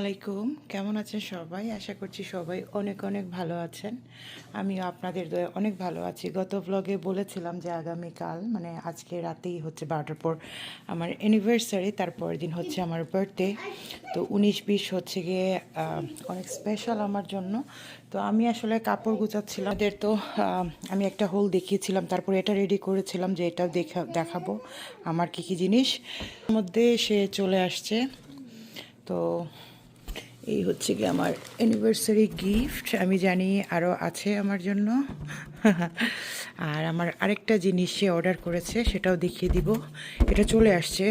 আলাইকুম। কেমন আছেন সবাই? আশা করছি সবাই অনেক অনেক ভালো আছেন। আমিও আপনাদের দয়ে অনেক ভালো আছি। গত ব্লগে বলেছিলাম যে আগামীকাল মানে আজকে রাতেই হচ্ছে বারোটার পর আমার অ্যানিভার্সারি তারপরের দিন হচ্ছে আমার বার্থডে তো উনিশ বিশ হচ্ছে গিয়ে অনেক স্পেশাল আমার জন্য। তো আমি আসলে কাপড় গুছাচ্ছিলাম। এদের তো আমি একটা হোল দেখিয়েছিলাম, তারপরে এটা রেডি করেছিলাম যে এটা দেখা, দেখাবো আমার কী কী জিনিস। মধ্যে সে চলে আসছে। তো এই হচ্ছে কি আমার অ্যানিভার্সারি গিফট আমি জানি আরও আছে আমার জন্য। আর আমার আরেকটা জিনিস সে অর্ডার করেছে, সেটাও দেখিয়ে দিব। এটা চলে আসছে।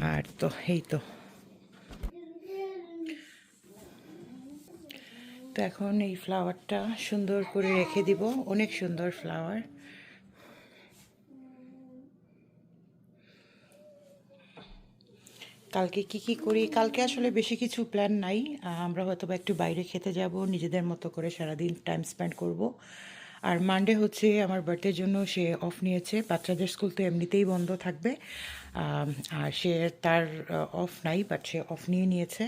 আর তো, এই তো। তো এখন এই ফ্লাওয়ারটা সুন্দর করে রেখে দিব। অনেক সুন্দর ফ্লাওয়ার কালকে কি কি করি? কালকে আসলে বেশি কিছু প্ল্যান নাই। আমরা হয়তো বা একটু বাইরে খেতে যাব, নিজেদের মতো করে সারাদিন টাইম স্পেন্ড করব। আর মানডে হচ্ছে আমার বার্থডের জন্য সে অফ নিয়েছে। বাচ্চাদের স্কুল তো এমনিতেই বন্ধ থাকবে। আর সে তার অফ নাই বাট সে অফ নিয়ে নিয়েছে।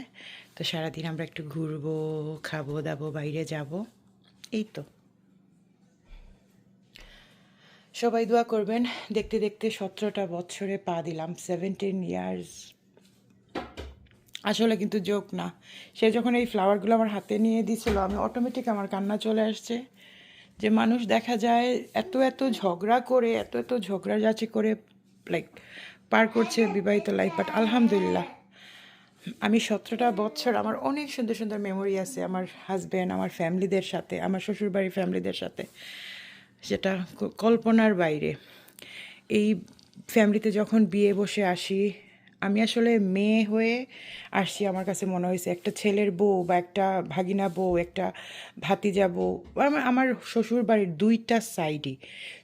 তো সারাদিন আমরা একটু ঘুরবো, খাব, দাবো, বাইরে যাব। এই তো। সবাই দোয়া করবেন। দেখতে দেখতে সতেরোটা বছরে পা দিলাম। সেভেন্টিন ইয়ার্স আসলে কিন্তু জোক না। সে যখন এই ফ্লাওয়ারগুলো আমার হাতে নিয়ে দিয়েছিল আমি অটোমেটিক আমার কান্না চলে আসছে। যে মানুষ দেখা যায় এত এত ঝগড়া করে, এত এত ঝগড়াঝাচি করে লাইক পার করছে বিবাহিত লাইফ বাট আলহামদুলিল্লাহ, আমি সতেরোটা বছর আমার অনেক সুন্দর সুন্দর মেমোরি আছে আমার হাজব্যান্ড আমার ফ্যামিলিদের সাথে, আমার শ্বশুরবাড়ির ফ্যামিলিদের সাথে সেটা কল্পনার বাইরে। এই ফ্যামিলিতে যখন বিয়ে বসে আসি আমি আসলে মেয়ে হয়ে আসছি আমার কাছে মনে হয়েছে, একটা ছেলের বউ বা একটা ভাগিনা বউ, একটা ভাতিজা বউ আমার আমার শ্বশুর বাড়ির দুইটা সাইডই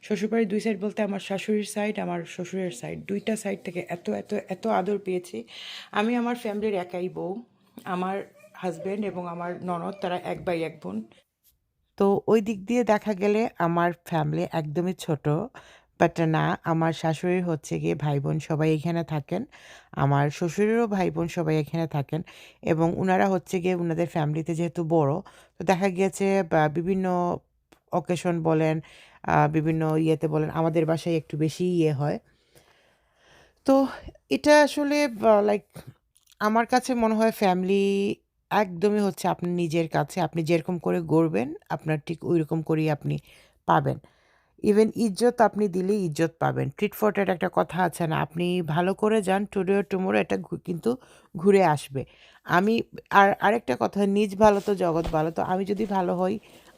শ্বশুর বাড়ির দুই সাইড বলতে আমার শাশুড়ির সাইড আমার শ্বশুরের সাইড দুইটা সাইড থেকে এত এত এত আদর পেয়েছি। আমি আমার ফ্যামিলির একাই বউ, আমার হাজব্যান্ড এবং আমার ননদ, তারা এক বাই এক বোন। তো ওই দিক দিয়ে দেখা গেলে আমার ফ্যামিলি একদমই ছোট। বাট না, আমার শাশুড়ির হচ্ছে গিয়ে ভাই বোন সবাই এখানে থাকেন। আমার শ্বশুরেরও ভাই বোন সবাই এখানে থাকেন এবং ওনারা হচ্ছে গিয়ে ওনাদের ফ্যামিলিতে যেহেতু বড়, তো দেখা গিয়েছে বিভিন্ন অকেশন বলেন বিভিন্ন ইয়েতে বলেন, আমাদের বাসায় একটু বেশি ইয়ে হয়। তো এটা আসলে লাইক আমার কাছে মনে হয় ফ্যামিলি একদমই হচ্ছে আপনি নিজের কাছে, আপনি যেরকম করে গড়বেন, আপনার ঠিক ওই রকম করেই আপনি পাবেন। ইভেন ইজ্জত আপনি দিলেই ইজ্জত পাবেন। ট্রিট ফর একটা কথা আছে না, আপনি ভালো করে যান টুডে টুমোরো এটা কিন্তু ঘুরে আসবে। আমি আর আরেকটা কথা, নিজ ভালো তো জগৎ ভালো, তো আমি যদি ভালো হই,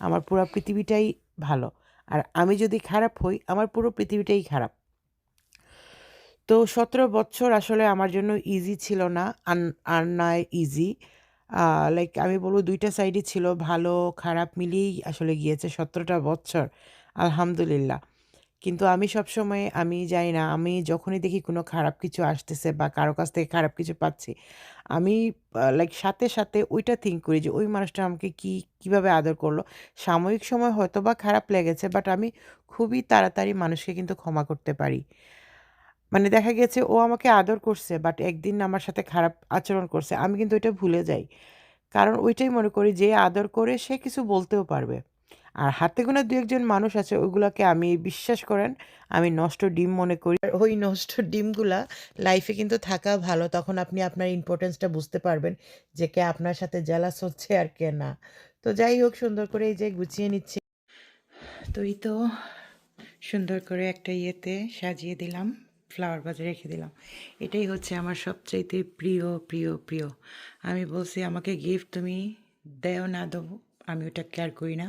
আমার পুরো পৃথিবীটাই ভালো। আর আমি যদি খারাপ হই, আমার পুরো পৃথিবীটাই খারাপ। তো সতেরো বছর আসলে আমার জন্য ইজি ছিল না আর নয় ইজি লাইক আমি বলব দুইটা সাইডই ছিল, ভালো, খারাপ মিলিয়েই আসলে গিয়েছে সতেরোটা বছর। আলহামদুলিল্লাহ। কিন্তু আমি সবসময়, আমি জানি না, আমি যখনই দেখি কোনো খারাপ কিছু আসতেছে বা কারও কাছ থেকে খারাপ কিছু পাচ্ছি, আমি লাইক সাথে সাথে ওইটা থিঙ্ক করি যে, ওই মানুষটা আমাকে কি, কীভাবে আদর করল? সাময়িক সময় হয়তো বা খারাপ লেগেছে বাট আমি খুবই তাড়াতাড়ি মানুষকে কিন্তু ক্ষমা করতে পারি। মানে দেখা গেছে ও আমাকে আদর করছে বাট একদিন আমার সাথে খারাপ আচরণ করছে, আমি কিন্তু ওইটা ভুলে যাই। কারণ ওইটাই মনে করি যে, আদর করে সে কিছু বলতেও পারবে। আর হাতে গোনা দু একজন মানুষ আছে ওইগুলোকে আমি বিশ্বাস করেন, আমি নষ্ট ডিম মনে করি। আর ওই নষ্ট ডিমগুলা লাইফে কিন্তু থাকা ভালো, তখন আপনি আপনার ইম্পর্টেন্সটা বুঝতে পারবেন যে কে আপনার সাথে জেলাস হচ্ছে আর কে না। তো যাই হোক, সুন্দর করে এই যে গুছিয়ে নিচ্ছি। তো এই তো সুন্দর করে একটা ইয়েতে সাজিয়ে দিলাম ফ্লাওয়ার বাজে রেখে দিলাম। এটাই হচ্ছে আমার সবচাইতে প্রিয় প্রিয় প্রিয়। আমি বলছি, আমাকে গিফট তুমি দেও না, দেবো, আমি ওটা কেয়ার করি না।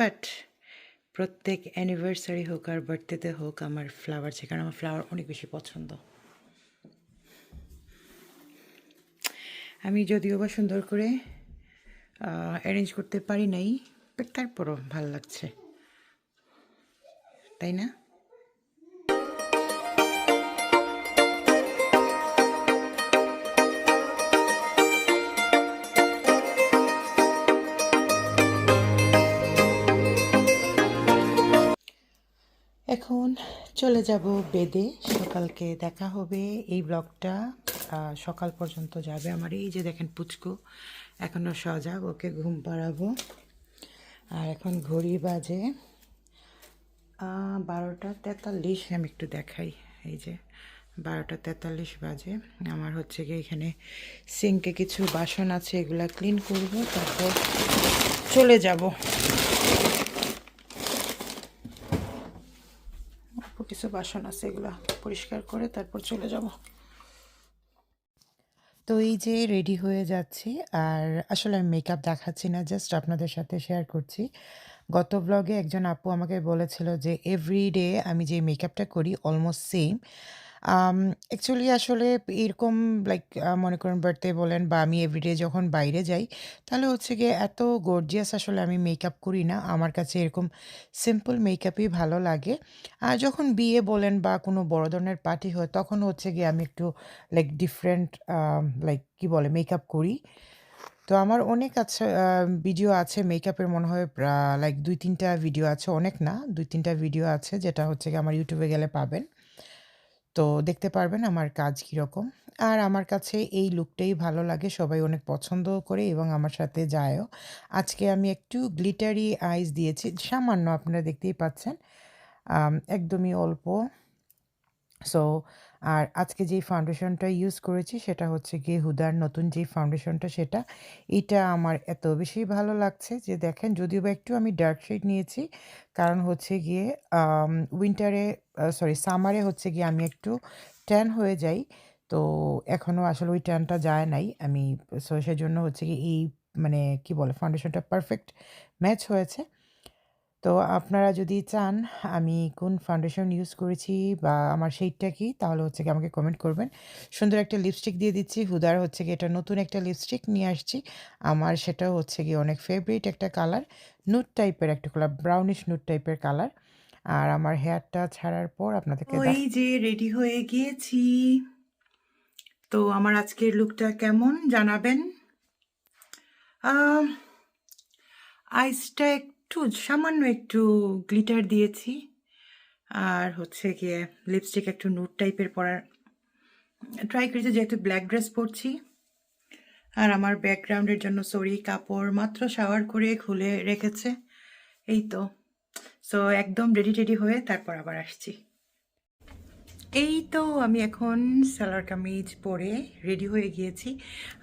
বাট প্রত্যেক অ্যানিভার্সারি হোক আর বার্থডেতে হোক আমার ফ্লাওয়ার চাই, কারণ আমার ফ্লাওয়ার অনেক বেশি পছন্দ। আমি যদিও বা সুন্দর করে অ্যারেঞ্জ করতে পারি নাই বাট তারপরও ভালো লাগছে। তাই না? এখন চলে যাব বেদে। সকালকে দেখা হবে এই ব্লগটা। সকাল পর্যন্ত যাবে আমার। এই যে দেখেন পুচকু এখনও সজাগ, ওকে ঘুম পাড়াবো। আর এখন ঘড়ি বাজে বারোটা তেতাল্লিশ। আমি একটু দেখাই। এই যে বারোটা তেতাল্লিশ বাজে। আমার হচ্ছে গিয়ে এখানে সিঙ্কে কিছু বাসন আছে, এগুলা ক্লিন করব, তারপর চলে যাব অল্প কিছু বাসন আছে, এগুলো পরিষ্কার করে তারপর চলে যাব। তো এই যে রেডি হয়ে যাচ্ছি, আর আসলে আমি মেকআপ দেখাচ্ছি না জাস্ট আপনাদের সাথে শেয়ার করছি। গত ব্লগে একজন আপু আমাকে বলেছিল যে এভরিডে আমি যে মেকআপটা করি অলমোস্ট সেম অ্যাকচুয়ালি আসলে এরকম লাইক মনে করেন বার্থডে বলেন বা আমি এভরিডে যখন বাইরে যাই, তাহলে হচ্ছে গিয়ে এত গর্জিয়াস আসলে আমি মেকআপ করি না। আমার কাছে এরকম সিম্পল মেকআপই ভালো লাগে। আর যখন বিয়ে বলেন বা কোনো বড় ধরনের পার্টি হয়, তখন হচ্ছে গিয়ে আমি একটু লাইক ডিফারেন্ট লাইক কি বলে মেকআপ করি। তো আমার অনেক আছে ভিডিও আছে মেকআপের মনে হয় লাইক দুই তিনটা ভিডিও আছে, অনেক না, দুই তিনটা ভিডিও আছে, যেটা হচ্ছে গিয়ে আমার ইউটিউবে গেলে পাবেন। তো দেখতে পারবেন আমার কাজ কীরকম। আর আমার কাছে এই লুকটাই ভালো লাগে, সবাই অনেক পছন্দ করে এবং আমার সাথে যায়ও। আজকে আমি একটু গ্লিটারি আইস দিয়েছি, সামান্য আপনারা দেখতেই পাচ্ছেন। একদমই অল্প। সো আর আজকে যেই ফাউন্ডেশনটা ইউজ করেছি সেটা হচ্ছে গিয়ে হুদার নতুন যেই ফাউন্ডেশনটা সেটা, এটা আমার এত বেশি ভালো লাগছে যে দেখেন যদিও বা একটু আমি ডার্ক শেড নিয়েছি, কারণ হচ্ছে গিয়ে উইন্টারে সরি সামারে হচ্ছে গিয়ে আমি একটু ট্যান হয়ে যাই। তো এখনও আসলে ওই ট্যানটা যায় নাই। আমি সো সেজন্য হচ্ছে কি এই মানে কি বলে ফাউন্ডেশনটা পারফেক্ট ম্যাচ হয়েছে। তো আপনারা যদি চান আমি কোন ফাউন্ডেশন ইউজ করেছি বা আমার শেডটা কি তাহলে হচ্ছে কি আমাকে কমেন্ট করবেন। সুন্দর একটা লিপস্টিক দিয়ে দিচ্ছি। হুদার হচ্ছে কি এটা নতুন একটা লিপস্টিক নিয়ে আসছি। আমার সেটা হচ্ছে কি অনেক ফেভারিট একটা কালার নুট টাইপের একটা কালার ব্রাউনিশ নুট টাইপের কালার আর আমার হেয়ারটা ছাড়ার পর আপনাদেরকে এই যে রেডি হয়ে গিয়েছি। তো আমার আজকের লুকটা কেমন জানাবেন? আইসটা একটু সামান্য একটু গ্লিটার দিয়েছি। আর হচ্ছে গিয়ে লিপস্টিক একটু নুট টাইপের পরার ট্রাই করেছি, যেহেতু ব্ল্যাক ড্রেস পরছি। আর আমার ব্যাকগ্রাউন্ডের জন্য সরি কাপড় মাত্র শাওয়ার করে খুলে রেখেছে। এই তো। সো একদম রেডি টেডি হয়ে তারপর আবার আসছি। এই তো আমি এখন সালোয়ার কামিজ পরে রেডি হয়ে গিয়েছি।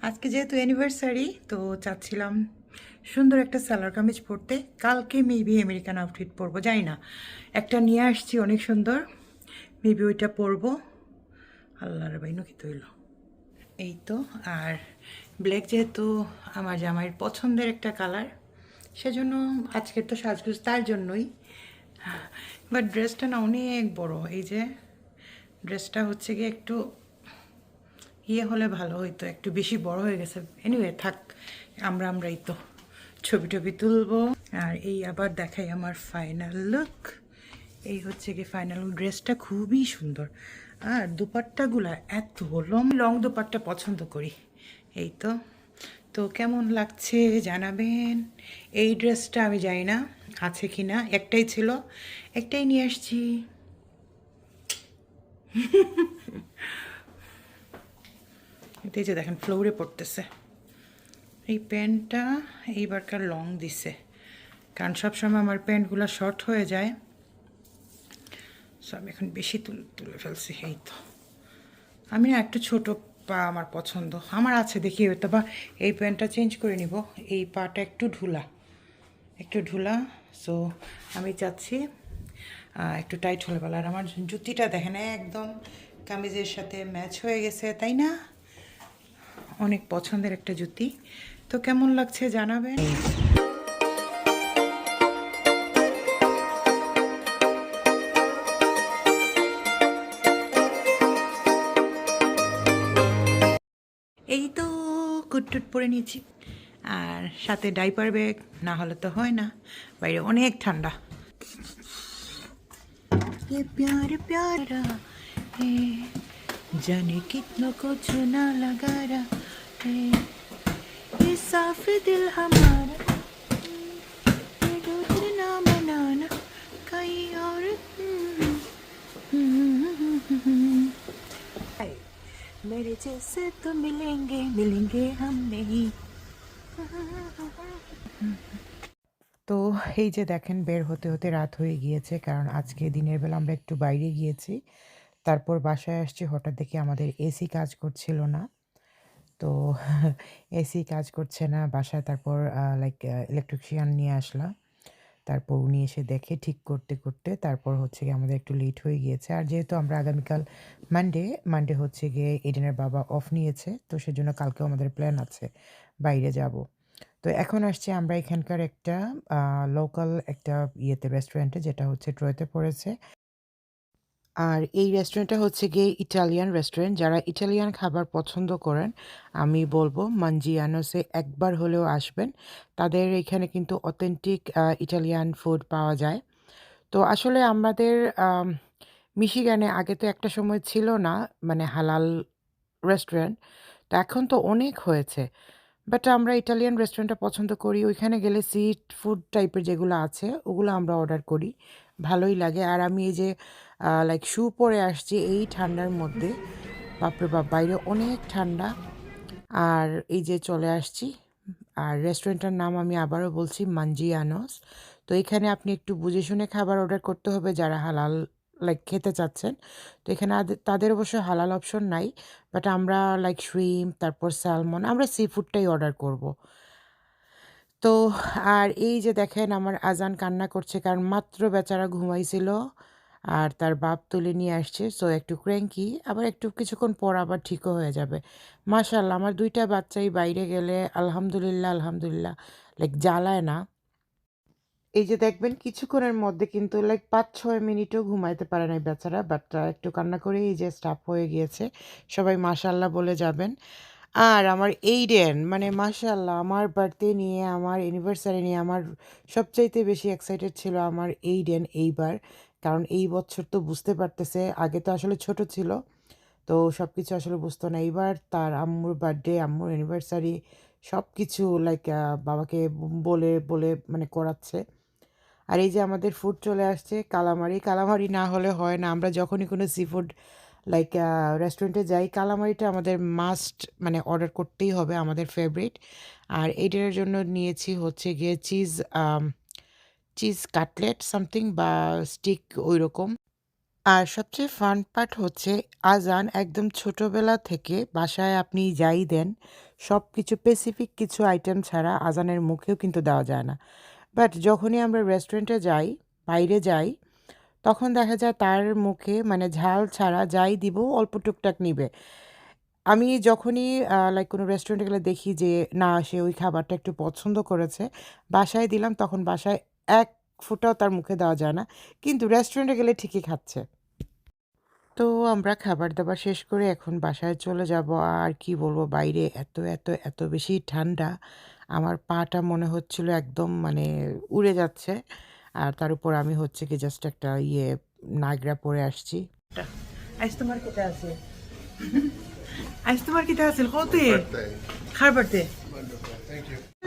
আজকে যেহেতু অ্যানিভার্সারি তো চাচ্ছিলাম সুন্দর একটা সালোয়ার কামিজ পরতে, কালকে মেবি আমেরিকান আউটফিট পরবো যাই না। একটা নিয়ে আসছি, অনেক সুন্দর। মেবি ওইটা পরবো। আল্লাহর বাইনু কি তৈল এই তো, আর ব্ল্যাক যেহেতু আমার জামাইয়ের পছন্দের একটা কালার সেজন্য আজকের তো সাজগুজ তার জন্যই। বাট ড্রেসটা না অনেক বড়, এই যে ড্রেসটা হচ্ছে গিয়ে একটু ইয়ে হলে ভালো হইতো, একটু বেশি বড় হয়ে গেছে। এনিওয়ে থাক আমরা আমরাই তো ছবি টবি তুলবো। আর এই আবার দেখাই আমার ফাইনাল লুক এই হচ্ছে কি ফাইনাল ড্রেসটা খুবই সুন্দর। আর দুপাট্টাগুলা এত লং লং দুপাট্টা পছন্দ করি। এই তো। তো কেমন লাগছে জানাবেন? এই ড্রেসটা আমি জানি না, আছে কি না একটাই ছিল, একটাই নিয়ে আসছি। এই যে দেখেন ফ্লোরে পড়তেছে। এই প্যান্টটা এইবারকার লং দিছে, কারণ সবসময় আমার প্যান্টগুলো শর্ট হয়ে যায়। সো আমি এখন বেশি তুলে তুলে ফেলছি, এই তো। আমি না একটু ছোট পা আমার পছন্দ। আমার আছে, দেখি হয়তো বা এই প্যান্টটা চেঞ্জ করে নিব। এই পাটা একটু ঢুলা একটু ঢুলা। সো আমি চাচ্ছি একটু টাইট হলে ভালো। আর আমার জুতিটা দেখেন, একদম কামিজের সাথে ম্যাচ হয়ে গেছে, তাই না? অনেক পছন্দের একটা জুতি। তো কেমন লাগছে জানাবেন এই তো কুটটুট পরে নিয়েছি আর সাথে ডাইপার ব্যাগ না হলে তো হয় না বাইরে অনেক ঠান্ডা ये प्यार प्यारा है जाने कितनों को चुना लगा रहा है ये साफ दिल हमारा ये दूसरे ना बनाना कहीं और मेरे जैसे तो मिलेंगे मिलेंगे हम नहीं তো এই যে দেখেন বের হতে হতে রাত হয়ে গিয়েছে কারণ আজকে দিনের বেলা আমরা একটু বাইরে গিয়েছি তারপর বাসায় আসছি হঠাৎ দেখি আমাদের এসি কাজ করছিল না তো এসি কাজ করছে না, বাসায় তারপর লাইক ইলেকট্রিশিয়ান নিয়ে আসলাম। তারপর উনি এসে দেখে ঠিক করতে করতে তারপর হচ্ছে গিয়ে আমাদের একটু লেট হয়ে গিয়েছে। আর যেহেতু আমরা আগামীকাল মানডে মানডে হচ্ছে গিয়ে এডেনের বাবা অফ নিয়েছে, তো সেজন্য কালকেও আমাদের প্ল্যান আছে বাইরে যাব। তো এখন আসছে আমরা এখানকার একটা লোকাল একটা ইয়েতে রেস্টুরেন্টে যেটা হচ্ছে ট্রয়েতে পড়েছে। আর এই রেস্টুরেন্টটা হচ্ছে গিয়ে ইটালিয়ান রেস্টুরেন্ট যারা ইটালিয়ান খাবার পছন্দ করেন, আমি বলব মানজিয়ানোসে একবার হলেও আসবেন। তাদের এখানে কিন্তু অথেন্টিক ইটালিয়ান ফুড পাওয়া যায়। তো আসলে আমাদের মিশিগানে আগে তো একটা সময় ছিল না মানে হালাল রেস্টুরেন্ট তো এখন তো অনেক হয়েছে। বাট আমরা ইটালিয়ান রেস্টুরেন্টটা পছন্দ করি। ওইখানে গেলে সি ফুড টাইপের যেগুলো আছে, ওগুলো আমরা অর্ডার করি। ভালোই লাগে। আর আমি এই যে লাইক শু পরে আসছি, এই ঠান্ডার মধ্যে, বাপরে বাপ, বাইরে অনেক ঠান্ডা। আর এই যে চলে আসছি, আর রেস্টুরেন্টটার নাম আমি আবারও বলছি মানজিয়ানোস তো এখানে আপনি একটু বুঝে শুনে খাবার অর্ডার করতে হবে, যারা হালাল লাইক খেতে চাচ্ছেন। তো এখানে তাদের অবশ্য হালাল অপশন নাই বাট আমরা লাইক শ্রিম তারপর স্যালমন আমরা সি ফুডটাই অর্ডার করব। তো আর এই যে দেখেন, আমার আজান কান্না করছে, কারণ মাত্র বেচারা ঘুমাইছিল, আর তার বাপ তুলে নিয়ে আসছে সো একটু ক্র্যাঙ্কি আবার একটু কিছুক্ষণ পর আবার ঠিকও হয়ে যাবে। মাশাল্লাহ আমার দুইটা বাচ্চাই বাইরে গেলে, আলহামদুলিল্লাহ আলহামদুলিল্লাহ লাইক জ্বালায় না। এই যে দেখবেন কিছুক্ষণের মধ্যে কিন্তু লাইক পাঁচ ছয় মিনিটও ঘুমাইতে পারে না বেচারা বাট একটু কান্না করে এই যে স্টাফ হয়ে গিয়েছে। সবাই মাশাল্লাহ বলে যাবেন। আর আমার এইডেন মানে মাশাল্লাহ আমার বার্থডে নিয়ে, আমার অ্যানিভার্সারি নিয়ে আমার সবচাইতে বেশি এক্সাইটেড ছিল আমার এইডেন এইবার। কারণ এই বছর তো বুঝতে পারতেছে, আগে তো আসলে ছোট ছিল, তো সব কিছু আসলে বুঝতো না। এইবার তার আম্মুর বার্থডে আম্মুর অ্যানিভার্সারি সব কিছু লাইক বাবাকে বলে বলে মানে করাচ্ছে। আর এই যে আমাদের ফুড চলে আসছে, কালামারি। কালামারি না হলে হয় না। আমরা যখনই কোনো সি ফুড লাইক রেস্টুরেন্টে যাই, কালামারিটা আমাদের মাস্ট মানে অর্ডার করতেই হবে আমাদের ফেভারিট আর এইটার জন্য নিয়েছি হচ্ছে গিয়ে চিজ চিজ কাটলেট সামথিং বা স্টিক ওই রকম আর সবচেয়ে ফান পার্ট হচ্ছে আজান একদম ছোটবেলা থেকে বাসায় আপনি যাই দেন সব কিছু স্পেসিফিক কিছু আইটেম ছাড়া আজানের মুখেও কিন্তু দেওয়া যায় না। বাট যখনই আমরা রেস্টুরেন্টে যাই, বাইরে যাই, তখন দেখা যায় তার মুখে মানে ঝাল ছাড়া যাই দিব, অল্প টুকটাক নিবে। আমি যখনই লাইক কোনো রেস্টুরেন্টে গেলে দেখি যে না, সে ওই খাবারটা একটু পছন্দ করেছে, বাসায় দিলাম, তখন বাসায় এক ফোঁটাও তার মুখে দেওয়া যায় না। কিন্তু রেস্টুরেন্টে গেলে ঠিকই খাচ্ছে। তো আমরা খাবার দাবার শেষ করে এখন বাসায় চলে যাব, আর কি বলব, বাইরে এত এত এত বেশি ঠান্ডা। আমার পাটা মনে হচ্ছিল একদম মানে উড়ে যাচ্ছে। আর তার উপর আমি হচ্ছে কি জাস্ট একটা ইয়ে নাগরা পরে আসছি। আজ তোমার কেটে আছে? আজ তোমার কেটে আছে? কতে? Birthday. খার বাড়তে Wonderful.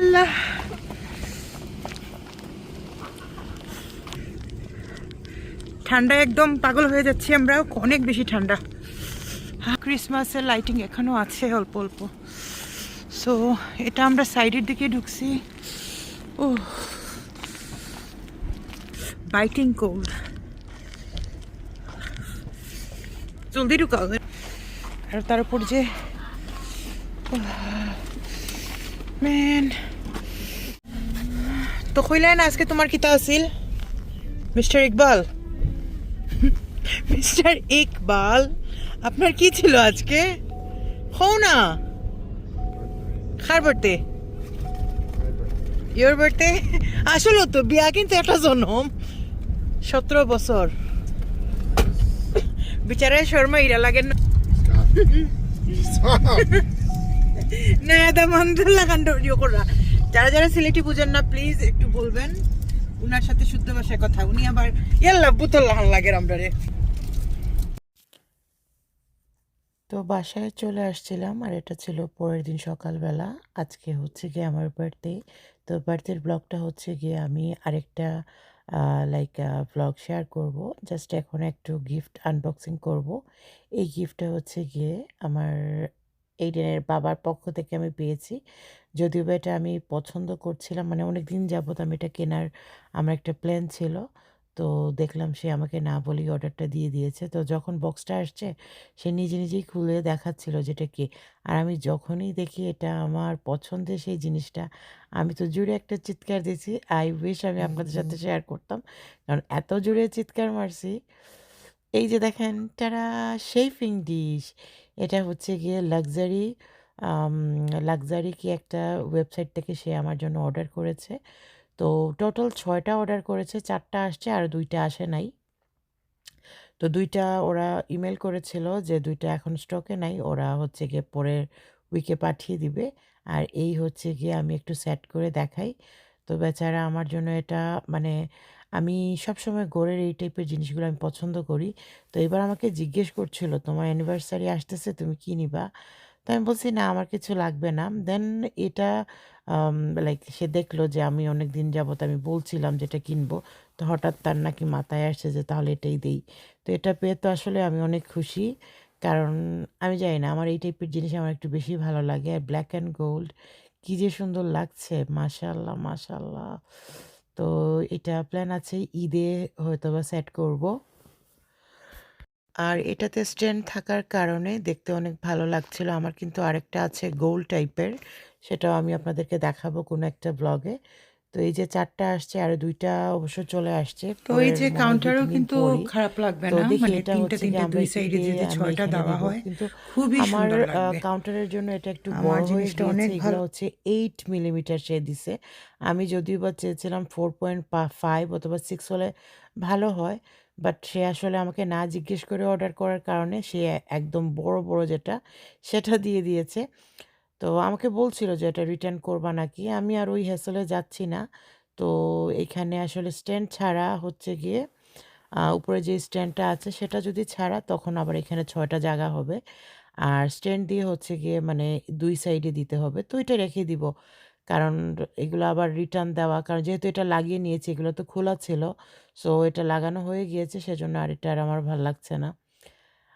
আল্লাহ। ঠান্ডা একদম পাগল হয়ে যাচ্ছি আমরা অনেক বেশি ঠান্ডা। ক্রিসমাসের লাইটিং এখনও আছে অল্প অল্প। সো এটা আমরা সাইডের দিকে ঢুকছি। ও বাইটিং কোল্ড জলদি ঢুকাও। আর তার উপর যে ম্যান তো কইলেন আজকে তোমার কিতা আছিল মিস্টার ইকবাল? মিস্টার ইকবাল, আপনার কি ছিল আজকে? হও না। কার বার্থডে ইয়োর বার্থডে আসলে তো বিয়া কিন্তু একটা জন্ম। সতেরো বছর। বিচারায় শর্মা ইরা লাগে না। এটা মন্দুল্লাহ কাণ্ড ইয়ে করা যারা যারা সিলেটি বুঝেন না প্লিজ একটু বলবেন। উনার সাথে শুদ্ধ ভাষায় কথা। উনি আবার ইয়াল্লা বুতল্লাহ লাগে আমরা রে। তো বাসায় চলে আসছিলাম আর এটা ছিল পরের দিন সকালবেলা। আজকে হচ্ছে গিয়ে আমার বার্থডে তো বার্থডের ব্লগটা হচ্ছে গিয়ে আমি আরেকটা লাইক ব্লগ শেয়ার করব। জাস্ট এখন একটু গিফট আনবক্সিং করব। এই গিফটটা হচ্ছে গিয়ে আমার এইডেনের বাবার পক্ষ থেকে আমি পেয়েছি। যদিও এটা আমি পছন্দ করছিলাম মানে অনেক দিন যাবত আমি এটা কেনার, আমার একটা প্ল্যান ছিল। তো দেখলাম সে আমাকে না বলেই অর্ডারটা দিয়ে দিয়েছে। তো যখন বক্সটা আসছে সে নিজে নিজেই খুলে দেখাচ্ছিল যেটা কি। আর আমি যখনই দেখি এটা আমার পছন্দের সেই জিনিসটা আমি তো জুড়ে একটা চিৎকার দিয়েছি। আই উইশ আমি আপনাদের সাথে শেয়ার করতাম। কারণ এত জুড়ে চিৎকার মারছি। এই যে দেখেন তারা শেফিং ডিশ এটা হচ্ছে গিয়ে লাক্সারি লাক্সারি কি একটা ওয়েবসাইট থেকে সে আমার জন্য অর্ডার করেছে। তো টোটাল ছয়টা অর্ডার করেছে, চারটা আসছে আর দুইটা আসে নাই। তো দুইটা ওরা ইমেল করেছিল যে দুইটা এখন স্টকে নাই, ওরা হচ্ছে গিয়ে পরের উইকে পাঠিয়ে দিবে। আর এই হচ্ছে গিয়ে আমি একটু সেট করে দেখাই। তো বেচারা আমার জন্য এটা মানে আমি সবসময় গোড়ের এই টাইপের জিনিসগুলো আমি পছন্দ করি। তো এবার আমাকে জিজ্ঞেস করছিল, তোমার অ্যানিভার্সারি আসতেছে, তুমি কী নিবা? তো আমি বলছি, না, আমার কিছু লাগবে না। দেন এটা লাইক সে দেখল যে আমি অনেক দিন যাবত আমি বলছিলাম যেটা কিনবো, তো হঠাৎ তার নাকি মাথায় আসছে যে তাহলে এটাই দেই। তো এটা পেয়ে তো আসলে আমি অনেক খুশি, কারণ আমি জানি না, আমার এই টাইপের জিনিস আমার একটু বেশি ভালো লাগে। আর ব্ল্যাক অ্যান্ড গোল্ড কী যে সুন্দর লাগছে মাশাল্লাহ মাশাল্লাহ তো এটা প্ল্যান আছে, ঈদে হয়তো বা সেট করব। আর এটাতে স্ট্যান্ড থাকার কারণে দেখতে অনেক ভালো লাগছিল। আমার কিন্তু আরেকটা আছে গোল্ড টাইপের সেটাও আমি আপনাদেরকে দেখাবো কোনো একটা ব্লগে তো এই যে চারটা আসছে আর দুইটা অবশ্য চলে আসছে। তো এই যে কাউন্টারও কিন্তু খারাপ লাগবে না? মানে তিনটে তিনটে দুই সাইডে আমরা ছয়টা দেওয়া হয় কিন্তু খুবই আমার কাউন্টারের জন্য এটা একটু বড় জিনিসটা অনেক ভালো। হচ্ছে এইট মিলিমিটার সে দিছে। আমি যদিও বা চেয়েছিলাম ফোর পয়েন্ট ফাইভ অথবা সিক্স হলে ভালো হয় বাট সে আসলে আমাকে না জিজ্ঞেস করে অর্ডার করার কারণে সে একদম বড় বড় যেটা সেটা দিয়ে দিয়েছে। তো আমাকে বলছিল যে, এটা রিটার্ন করবা নাকি? আমি আর ওই হ্যাসেলে যাচ্ছি না। তো এখানে আসলে স্ট্যান্ড ছাড়া হচ্ছে গিয়ে উপরে যে স্ট্যান্ডটা আছে সেটা যদি ছাড়া তখন আবার এখানে ছয়টা জায়গা হবে। আর স্ট্যান্ড দিয়ে হচ্ছে গিয়ে মানে দুই সাইডে দিতে হবে। তো এটা রেখে দিব। কারণ এগুলো আবার রিটার্ন দেওয়া, কারণ যেহেতু এটা লাগিয়ে নিয়েছি, এগুলো তো খোলা ছিল। সো এটা লাগানো হয়ে গিয়েছে, সেজন্য আর এটা আর আমার ভালো লাগছে না।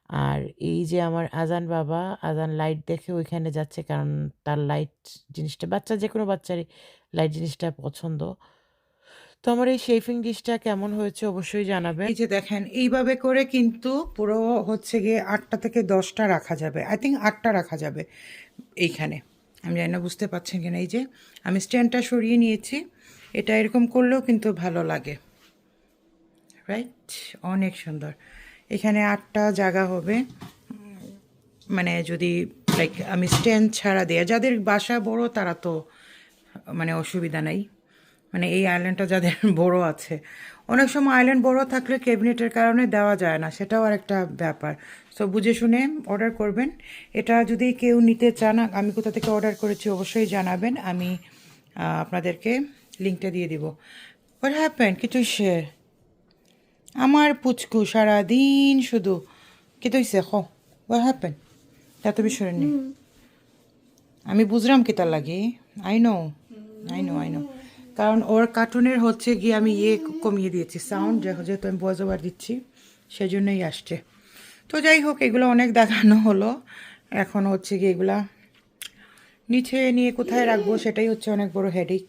আর এই যে আমার আজান বাবা, আজান লাইট দেখে ওইখানে যাচ্ছে কারণ তার লাইট জিনিসটা, বাচ্চা যে কোনো বাচ্চারই লাইট জিনিসটা পছন্দ। তো আমার এই শেফিং ডিশটা কেমন হয়েছে অবশ্যই জানাবেন। এই যে দেখেন, এইভাবে করে কিন্তু পুরো হচ্ছে গিয়ে আটটা থেকে দশটা রাখা যাবে। আই থিঙ্ক আটটা রাখা যাবে এইখানে। আমি জানি না, বুঝতে পারছেন কিনা? এই যে আমি স্ট্যান্ডটা সরিয়ে নিয়েছি। এটা এরকম করলেও কিন্তু ভালো লাগে। রাইট অনেক সুন্দর। এখানে আটটা জায়গা হবে। মানে যদি লাইক আমি স্ট্যান্ড ছাড়া দিয়ে, যাদের বাসা বড় তারা তো মানে অসুবিধা নাই। মানে এই আইল্যান্ডটা যাদের বড় আছে। অনেক সময় আইল্যান্ড বড় থাকলে ক্যাবিনেটের কারণে দেওয়া যায় না, সেটাও আর একটা ব্যাপার। সো বুঝে শুনে অর্ডার করবেন। এটা যদি কেউ নিতে চান, আমি কোথা থেকে অর্ডার করেছি অবশ্যই জানাবেন। আমি আপনাদেরকে লিঙ্কটা দিয়ে দিব। হোয়াট হ্যাপেন কিছু সে আমার পুচকু সারাদিন শুধু কি তৈছে খ হোয়াট হ্যাপেন এত বিষয় নেই। আমি বুঝলাম কি তার লাগে। I know I know I know কারণ ওর কার্টুনের হচ্ছে গিয়ে আমি ইয়ে কমিয়ে দিয়েছি সাউন্ড যেহেতু আমি ভয়েস ওভার দিচ্ছি সেজন্যই আসছে। তো যাই হোক এগুলো অনেক দেখানো হলো। এখন হচ্ছে গিয়ে এগুলা নিচে নিয়ে কোথায় রাখব সেটাই হচ্ছে অনেক বড় হেডিক